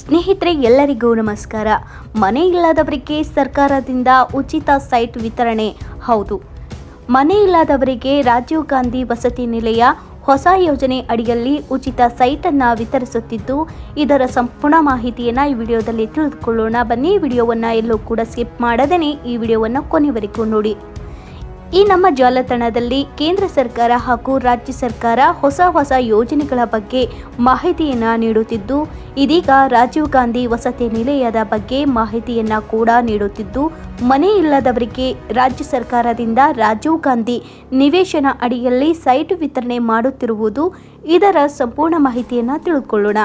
ಸ್ನೇಹಿತರೆ, ಎಲ್ಲರಿಗೂ ನಮಸ್ಕಾರ. ಮನೆ ಇಲ್ಲದವರಿಗೆ ಸರ್ಕಾರದಿಂದ ಉಚಿತ ಸೈಟ್ ವಿತರಣೆ. ಹೌದು. ಮನೆ ಇಲ್ಲದವರಿಗೆ ರಾಜೀವ್ ಗಾಂಧಿ ವಸತಿ ನಿಲಯ ಹೊಸ ಯೋಜನೆ ಅಡಿಯಲ್ಲಿ ಉಚಿತ ಸೈಟನ್ನು ವಿತರಿಸುತ್ತಿದ್ದು, ಇದರ ಸಂಪೂರ್ಣ ಮಾಹಿತಿಯನ್ನು ಈ ವಿಡಿಯೋದಲ್ಲಿ ತಿಳಿದುಕೊಳ್ಳೋಣ. ಬನ್ನಿ, ವಿಡಿಯೋವನ್ನು ಎಲ್ಲೂ ಕೂಡ ಸ್ಕಿಪ್ ಮಾಡದೇ ಈ ವಿಡಿಯೋವನ್ನು ಕೊನೆವರೆಗೂ ನೋಡಿ. ಈ ನಮ್ಮ ಜಾಲತಾಣದಲ್ಲಿ ಕೇಂದ್ರ ಸರ್ಕಾರ ಹಾಗೂ ರಾಜ್ಯ ಸರ್ಕಾರ ಹೊಸ ಹೊಸ ಯೋಜನೆಗಳ ಬಗ್ಗೆ ಮಾಹಿತಿಯನ್ನು ನೀಡುತ್ತಿದ್ದು, ಇದೀಗ ರಾಜೀವ್ ಗಾಂಧಿ ವಸತಿ ನಿಲಯದ ಬಗ್ಗೆ ಮಾಹಿತಿಯನ್ನು ಕೂಡ ನೀಡುತ್ತಿದ್ದು, ಮನೆ ಇಲ್ಲದವರಿಗೆ ರಾಜ್ಯ ಸರ್ಕಾರದಿಂದ ರಾಜೀವ್ ಗಾಂಧಿ ನಿವೇಶನ ಅಡಿಯಲ್ಲಿ ಸೈಟ್ ವಿತರಣೆ ಮಾಡುತ್ತಿರುವುದು ಇದರ ಸಂಪೂರ್ಣ ಮಾಹಿತಿಯನ್ನು ತಿಳಿದುಕೊಳ್ಳೋಣ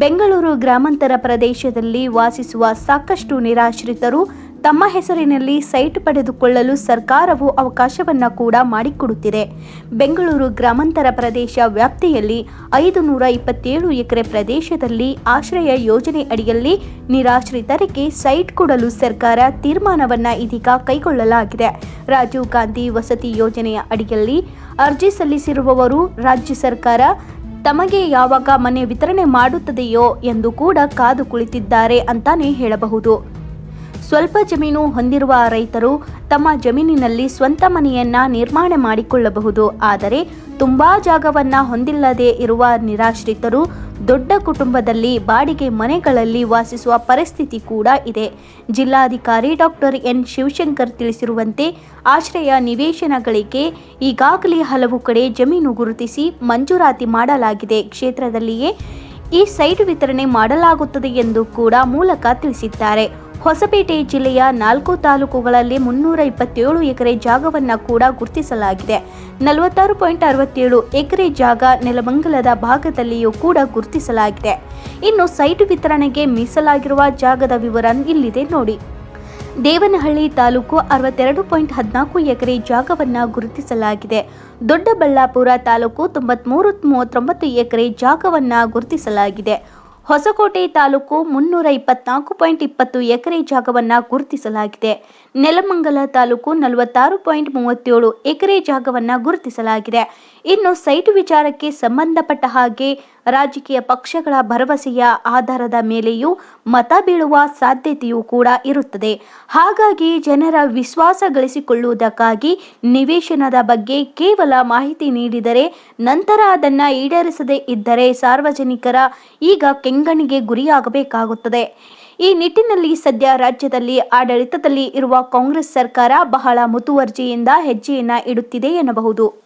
ಬೆಂಗಳೂರು ಗ್ರಾಮಾಂತರ ಪ್ರದೇಶದಲ್ಲಿ ವಾಸಿಸುವ ಸಾಕಷ್ಟು ನಿರಾಶ್ರಿತರು ತಮ್ಮ ಹೆಸರಿನಲ್ಲಿ ಸೈಟ್ ಪಡೆದುಕೊಳ್ಳಲು ಸರ್ಕಾರವು ಅವಕಾಶವನ್ನು ಕೂಡ ಮಾಡಿಕೊಡುತ್ತಿದೆ. ಬೆಂಗಳೂರು ಗ್ರಾಮಾಂತರ ಪ್ರದೇಶ ವ್ಯಾಪ್ತಿಯಲ್ಲಿ ಐದು ನೂರ ಇಪ್ಪತ್ತೇಳು ಎಕರೆ ಪ್ರದೇಶದಲ್ಲಿ ಆಶ್ರಯ ಯೋಜನೆ ಅಡಿಯಲ್ಲಿ ನಿರಾಶ್ರಿತರಿಗೆ ಸೈಟ್ ಕೊಡಲು ಸರ್ಕಾರ ತೀರ್ಮಾನವನ್ನು ಇದೀಗ ಕೈಗೊಳ್ಳಲಾಗಿದೆ. ರಾಜೀವ್ ಗಾಂಧಿ ವಸತಿ ಯೋಜನೆಯ ಅಡಿಯಲ್ಲಿ ಅರ್ಜಿ ಸಲ್ಲಿಸಿರುವವರು ರಾಜ್ಯ ಸರ್ಕಾರ ತಮಗೆ ಯಾವಾಗ ಮನೆ ವಿತರಣೆ ಮಾಡುತ್ತದೆಯೋ ಎಂದು ಕೂಡ ಕಾದು ಕುಳಿತಿದ್ದಾರೆ ಅಂತಾನೆ ಹೇಳಬಹುದು. ಸ್ವಲ್ಪ ಜಮೀನು ಹೊಂದಿರುವ ರೈತರು ತಮ್ಮ ಜಮೀನಿನಲ್ಲಿ ಸ್ವಂತ ಮನೆಯನ್ನ ನಿರ್ಮಾಣ ಮಾಡಿಕೊಳ್ಳಬಹುದು. ಆದರೆ ತುಂಬಾ ಜಾಗವನ್ನ ಹೊಂದಿಲ್ಲದೆ ಇರುವ ನಿರಾಶ್ರಿತರು ದೊಡ್ಡ ಕುಟುಂಬದಲ್ಲಿ ಬಾಡಿಗೆ ಮನೆಗಳಲ್ಲಿ ವಾಸಿಸುವ ಪರಿಸ್ಥಿತಿ ಕೂಡ ಇದೆ. ಜಿಲ್ಲಾಧಿಕಾರಿ ಡಾಕ್ಟರ್ ಎನ್ ಶಿವಶಂಕರ್ ತಿಳಿಸಿರುವಂತೆ ಆಶ್ರಯ ನಿವೇಶನಗಳಿಗೆ ಈಗಾಗಲೇ ಹಲವು ಕಡೆ ಜಮೀನು ಗುರುತಿಸಿ ಮಂಜೂರಾತಿ ಮಾಡಲಾಗಿದೆ. ಕ್ಷೇತ್ರದಲ್ಲಿಯೇ ಈ ಸೈಟ್ ವಿತರಣೆ ಮಾಡಲಾಗುತ್ತದೆ ಎಂದು ಕೂಡ ಮೂಲಕ ತಿಳಿಸಿದ್ದಾರೆ. ಹೊಸಪೇಟೆ ಜಿಲ್ಲೆಯ ನಾಲ್ಕು ತಾಲೂಕುಗಳಲ್ಲಿ ಮುನ್ನೂರ ಇಪ್ಪತ್ತೇಳು ಎಕರೆ ಜಾಗವನ್ನು ಕೂಡ ಗುರುತಿಸಲಾಗಿದೆ. ನಲವತ್ತಾರು ಪಾಯಿಂಟ್ ಅರವತ್ತೇಳು ಎಕರೆ ಜಾಗ ನೆಲಮಂಗಲದ ಭಾಗದಲ್ಲಿಯೂ ಕೂಡ ಗುರುತಿಸಲಾಗಿದೆ. ಇನ್ನು ಸೈಟ್ ವಿತರಣೆಗೆ ಮೀಸಲಾಗಿರುವ ಜಾಗದ ವಿವರ ಇಲ್ಲಿದೆ ನೋಡಿ. ದೇವನಹಳ್ಳಿ ತಾಲೂಕು ಅರವತ್ತೆರಡು ಪಾಯಿಂಟ್ ಹದಿನಾಲ್ಕು ಎಕರೆ ಜಾಗವನ್ನು ಗುರುತಿಸಲಾಗಿದೆ. ದೊಡ್ಡಬಳ್ಳಾಪುರ ತಾಲೂಕು ತೊಂಬತ್ಮೂರು ಮೂವತ್ತೊಂಬತ್ತು ಎಕರೆ ಜಾಗವನ್ನು ಗುರುತಿಸಲಾಗಿದೆ. ಹೊಸಕೋಟೆ ತಾಲೂಕು ಮುನ್ನೂರ ಇಪ್ಪತ್ನಾಲ್ಕು ಪಾಯಿಂಟ್ ಇಪ್ಪತ್ತು ಎಕರೆ ಜಾಗವನ್ನು ಗುರುತಿಸಲಾಗಿದೆ. ನೆಲಮಂಗಲ ತಾಲೂಕು ನಲವತ್ತಾರು ಪಾಯಿಂಟ್ ಮೂವತ್ತೇಳು ಎಕರೆ ಜಾಗವನ್ನು ಗುರುತಿಸಲಾಗಿದೆ. ಇನ್ನು ಸೈಟ್ ವಿಚಾರಕ್ಕೆ ಸಂಬಂಧಪಟ್ಟ ಹಾಗೆ ರಾಜಕೀಯ ಪಕ್ಷಗಳ ಭರವಸೆಯ ಆಧಾರದ ಮೇಲೆಯೂ ಮತ ಬೀಳುವ ಸಾಧ್ಯತೆಯೂ ಕೂಡ ಇರುತ್ತದೆ. ಹಾಗಾಗಿ ಜನರ ವಿಶ್ವಾಸ ಗಳಿಸಿಕೊಳ್ಳುವುದಕ್ಕಾಗಿ ನಿವೇಶನದ ಬಗ್ಗೆ ಕೇವಲ ಮಾಹಿತಿ ನೀಡಿದರೆ ನಂತರ ಅದನ್ನು ಈಡೇರಿಸದೇ ಇದ್ದರೆ ಸಾರ್ವಜನಿಕರ ಈಗ ಕೆಂಗಣಿಗೆ ಗುರಿಯಾಗಬೇಕಾಗುತ್ತದೆ. ಈ ನಿಟ್ಟಿನಲ್ಲಿ ಸದ್ಯ ರಾಜ್ಯದಲ್ಲಿ ಆಡಳಿತದಲ್ಲಿ ಇರುವ ಕಾಂಗ್ರೆಸ್ ಸರ್ಕಾರ ಬಹಳ ಮುತುವರ್ಜಿಯಿಂದ ಹೆಜ್ಜೆಯನ್ನ ಇಡುತ್ತಿದೆ ಎನ್ನಬಹುದು.